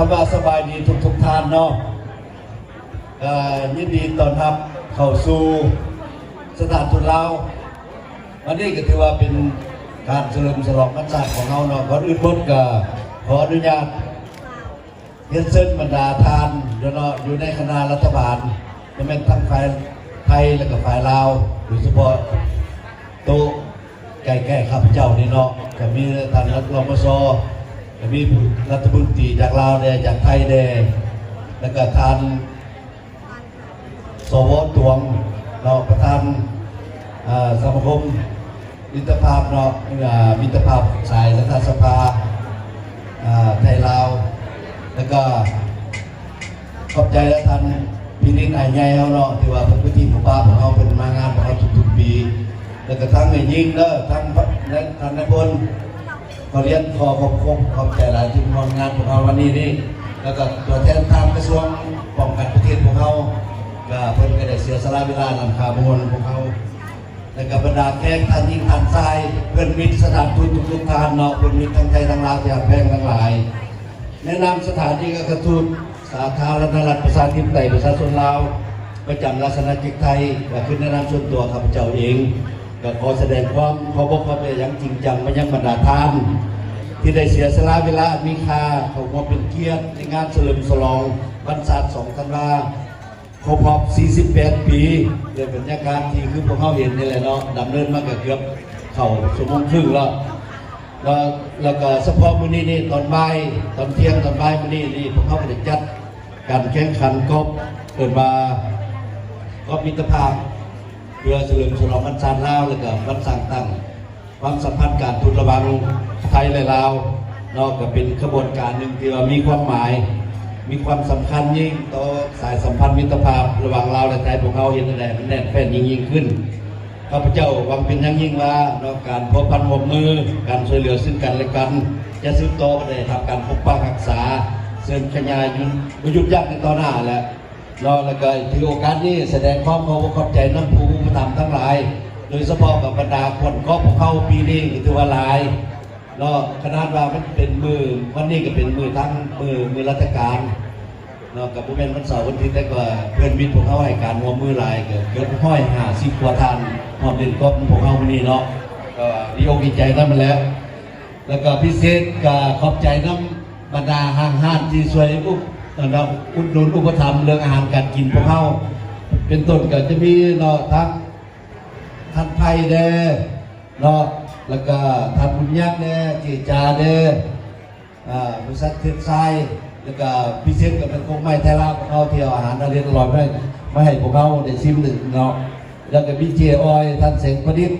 คำว่าสบายดีทุกทุกท่านเนาะยินดีต้อนรับเข้าสู่สถานทูตลาววันนี้ก็ถือว่าเป็นการเฉลิมฉลองพรรษาของเราเนาะก่อนอื่นพ้นก็ขออนุญาตเรียนเชิญบรรดาทานเดี๋ยวเนาะอยู่ในคณะรัฐบาลจะเป็นทั้งฝ่ายไทยและก็ฝ่ายลาวโดยเฉพาะโต๊ะใกล้ๆข้าพเจ้านี่เนาะก็มีท่านรัฐรมซจะ มีรัฐมนตรีจากลาวเนี่ยจากไทยเนี่ยแล้วก็ทานสวตวงเราะประธานสมาคมมิตรภาพเนาะมิตรภาพสายรัฐสภาไทยลาว แล้วก็ขอบใจและท่านพินิจไอ้ไงเขาเนาะที่ว่าเป็นพื้นที่ของป้าของเขาเป็นมางานของเขาทุกๆปี แล้วก็ทั้งในยิ่งเด้อทั้งและท่านนายพล ขอเรียนขอขอบคุณขอบใจหลายที่มางานของเราวันนี้นี่แล้วก็ตัวแทนทางกระทรวงป้องกันประเทศของเขาก็เพิ่นก็ได้เสียสละเวลานำข่าวมวลของเขาแล้วก็บรรดาแขกท่านยิ่งท่านทรายเพื่อนมิตรสถานทูตทุกๆท่านเนาะเพื่อนมิตรทั้งไทยทั้งลาวที่แพงทั้งหลาย แนะนำสถานที่ก็กระทูตสาธารณรัฐประชาธิปไตยประชาชนลาวประจำราชอาณาจักรไทยก็ขึ้นแนะนำส่วนตัวข้าพเจ้าเอง ก็ขอแสดงความขอบคุณเป็นอย่างจริงจังมายังบรรดาท่านที่ได้เสียสละเวลามีค่าเข้ามาเป็นเกียรติในงานเฉลิมฉลองบรรษาสองธันวาครบรอบ 48 ปีเลยบรรยากาศที่คือพวกเขาเห็นนี่แหละเนาะดำเนินมากเกือบเข้าชั่วโมงครึ่งแล้วแล้วแล้วก็เฉพาะมื้อนี้นี่ตอนบ่ายตอนเที่ยงตอนบ่ายมื้อนี้นี่พวกเขาก็ได้จัดการแข่งขันกอล์ฟเกิดมากอล์ฟมิตรภาพ พื่อเฉลิมฉลองวันชาติลาวแล้วก็วันสั่งตั้งความสัมพันธ์การทูตระหว่างไทยและลาวนอกก็เป็นขบวนการหนึ่งที่ว่ามีความหมาย มีความสำคัญยิ่งต่อสายสัมพันธ์มิตรภาพระหว่างลาวและไทยพวกเขาเห็นอะไรมันแน่นแฟ้นยิ่งยิ่งขึ้นข้าพเจ้าหวังเป็นอย่างยิ่งว่านาะการพบพันหวมือ การช่วยเหลือซึ่งกันและกัน จะสืบต่อไปได้ทำการปกปักรักษา เสริมขยายยุนประยุทธยักษ์ในต่อหน้าแหละ เนาแล้วก็ถือโอกาสนี้แสดงความเคารพขอบใจน้ำผู้ผู้ทำทั้งหลาย โดยเฉพาะกับบรรดาคนก็พวกเขาปีนี้ก็ถือว่าหลายเนาขนาดว่ามันเป็นมือวันนี้ก็เป็นมือทั้งมือมือราชการเนาะกับผู้เป็นวันเสาร์วันอาทิตย์แต่ก็เพื่อนมิตรพวกเขาให้การร่วมมือลายเกิดเกิดห้อยหาสิบกว่าทันหอมเด่นก็พวกเขาวันนี้เนาะก็ดีอกดีใจนั่นมาแล้ว แล้วก็พิเศษก็ขอบใจน้ำบรรดาห้างห้านที่ช่วยอุป เอ่ออุดหนุนอุปถัมภ์เรื่องอาหารการกินพวกเขาเป็นต้นก็จะมีเนาะทั้งท่านไพ่เด้เนาะแล้วก็ท่านบุญยักษ์เด้จีจาเด้ออ่าบริษัทเทปไซแล้วก็พิเศษกับเป็นคงไม่ไทยรัฐเขาเที่ยวอาหารอร่อยอร่อยไม่ไม่ให้พวกเขาได้ชิมหนึ่งเนาะแล้วก็มีเจออยท่านเสงประดิษฐ์